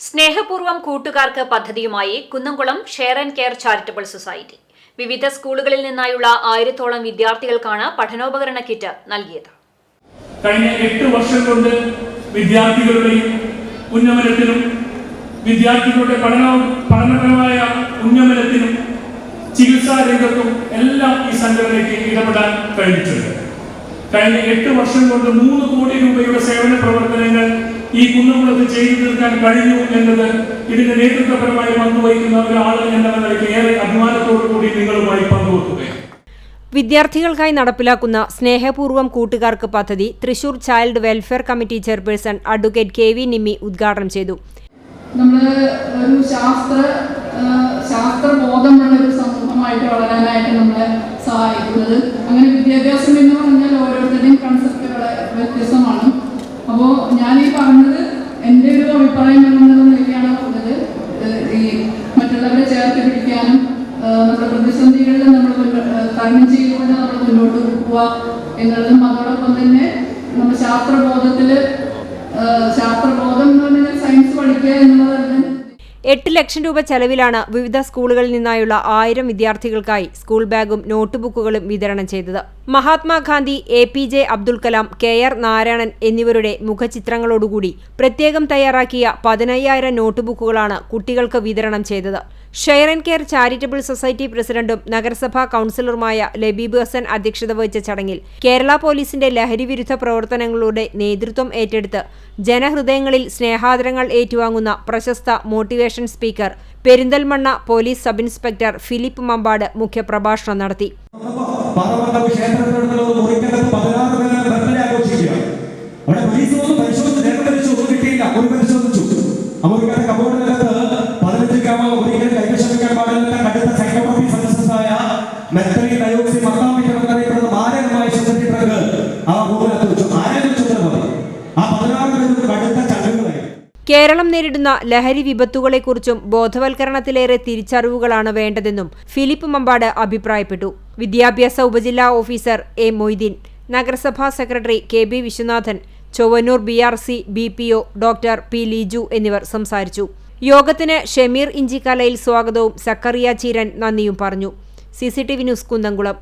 സ്നേഹപൂർവം കൂട്ടുകാർക്ക് പദ്ധതിയുമായി Kunnamkulam share and care charitable society. വിവിധ സ്കൂളുകളിൽ നിന്നായുള്ള ആയിരത്തോളം വിദ്യാർത്ഥികൾക്കാണ് പഠനോപകരണ കിറ്റ് നൽകിയത്. കഴിഞ്ഞ എട്ട് വർഷം കൊണ്ട് വിദ്യാർത്ഥികളുടെയും ഉന്നമനത്തിനും വിദ്യാർത്ഥികളുടെ പഠന പഠനപരമായ ഉന്നമനത്തിനും ചികിത്സാ രംഗത്തും എല്ലാം ഈ സംഘടനയ്ക്ക് ഇടപെടാൻ കഴിഞ്ഞിട്ടുണ്ട്. കഴിഞ്ഞ എട്ട് വർഷം കൊണ്ട് മൂന്ന് കോടി രൂപയുടെ സേവന പ്രവർത്തനങ്ങൾ ഈ കുന്നുകുളത്ത് ചെയ്തു തീർക്കാൻ കഴിഞ്ഞു എന്നത് ഇതിന്റെ നേതൃത്വപരമായി പങ്കുവഹിക്കുന്ന ഒരാൾ എന്ന നിലയ്ക്ക് ഏറെ അഭിമാനത്തോടു കൂടി നിങ്ങളുമായി പങ്കുവെക്കുകയാണ്. വിദ്യാർത്ഥികൾക്കായി നടപ്പിലാക്കുന്ന സ്നേഹപൂർവം കൂട്ടുകാർക്ക് പദ്ധതി Thrissur child welfare committee chairperson advocate K V Nimmi ഉദ്ഘാടനം ചെയ്തു. നമ്മൾ ഒരു ശാസ്ത്ര ശാസ്ത്രബോധമുള്ള ഒരു സമൂഹമായിട്ട് വളരാനായിട്ട് നമ്മളെ സഹായിക്കുന്നത്. അങ്ങനെ വിദ്യാഭ്യാസം എന്ന് പറഞ്ഞാൽ ഓരോരുത്തരുടെയും എന്റെ ഉള്ളത്. ഈ മറ്റുള്ളവരെ ചേർത്ത് പിടിക്കാനും നമ്മുടെ പ്രതിസന്ധികളിൽ നമ്മൾ തരണം ചെയ്തുകൊണ്ട് നമ്മൾ മുന്നോട്ട് പോവുക എന്നുള്ളതും അതോടൊപ്പം തന്നെ നമ്മുടെ ശാസ്ത്രബോധത്തിൽ ശാസ്ത്രബോധം എന്ന് പറഞ്ഞാൽ സയൻസ് പഠിക്കുക എന്നുള്ളതല്ല. എട്ട് ലക്ഷം രൂപ ചെലവിലാണ് വിവിധ സ്കൂളുകളിൽ നിന്നായുള്ള ആയിരം വിദ്യാർത്ഥികൾക്കായി സ്കൂൾ ബാഗും നോട്ട്ബുക്കുകളും വിതരണം ചെയ്തത്. Mahatma Gandhi A P J Abdul Kalam K R Narayanan എന്നിവരുടെ മുഖചിത്രങ്ങളോടുകൂടി പ്രത്യേകം തയ്യാറാക്കിയ പതിനയ്യായിരം നോട്ട്ബുക്കുകളാണ് കുട്ടികൾക്ക് വിതരണം ചെയ്തത്. Share and care charitable society പ്രസിഡന്റും നഗരസഭാ കൌൺസിലറുമായ ലബീബ് ഹസൻ അധ്യക്ഷത വഹിച്ച ചടങ്ങിൽ കേരള പോലീസിന്റെ ലഹരിവിരുദ്ധ പ്രവർത്തനങ്ങളുടെ നേതൃത്വം ഏറ്റെടുത്ത് ജനഹൃദയങ്ങളിൽ സ്നേഹാദരങ്ങൾ ഏറ്റുവാങ്ങുന്ന പ്രശസ്ത motivation speaker Perinthalmanna police sub inspector Philip Mambad മുഖ്യപ്രഭാഷണം നടത്തി. അവർക്ക് ക്ഷേത്രത്തിനടുത്തുള്ള കേരളം നേരിടുന്ന ലഹരി വിപത്തുകളെക്കുറിച്ചും ബോധവൽക്കരണത്തിലേറെ തിരിച്ചറിവുകളാണ് വേണ്ടതെന്നും ഫിലിപ്പ് മമ്പാട് അഭിപ്രായപ്പെട്ടു. വിദ്യാഭ്യാസ ഉപജില്ലാ ഓഫീസർ എ മൊയ്തീൻ നഗരസഭാ secretary K B Viswanathan Chowannur B R C B P O doctor P Leeju എന്നിവർ സംസാരിച്ചു. യോഗത്തിന് ഷമീർ ഇഞ്ചിക്കലയിൽ സ്വാഗതവും സക്കറിയ ചീരൻ നന്ദിയും പറഞ്ഞു. C C T V news Kunnamkulam.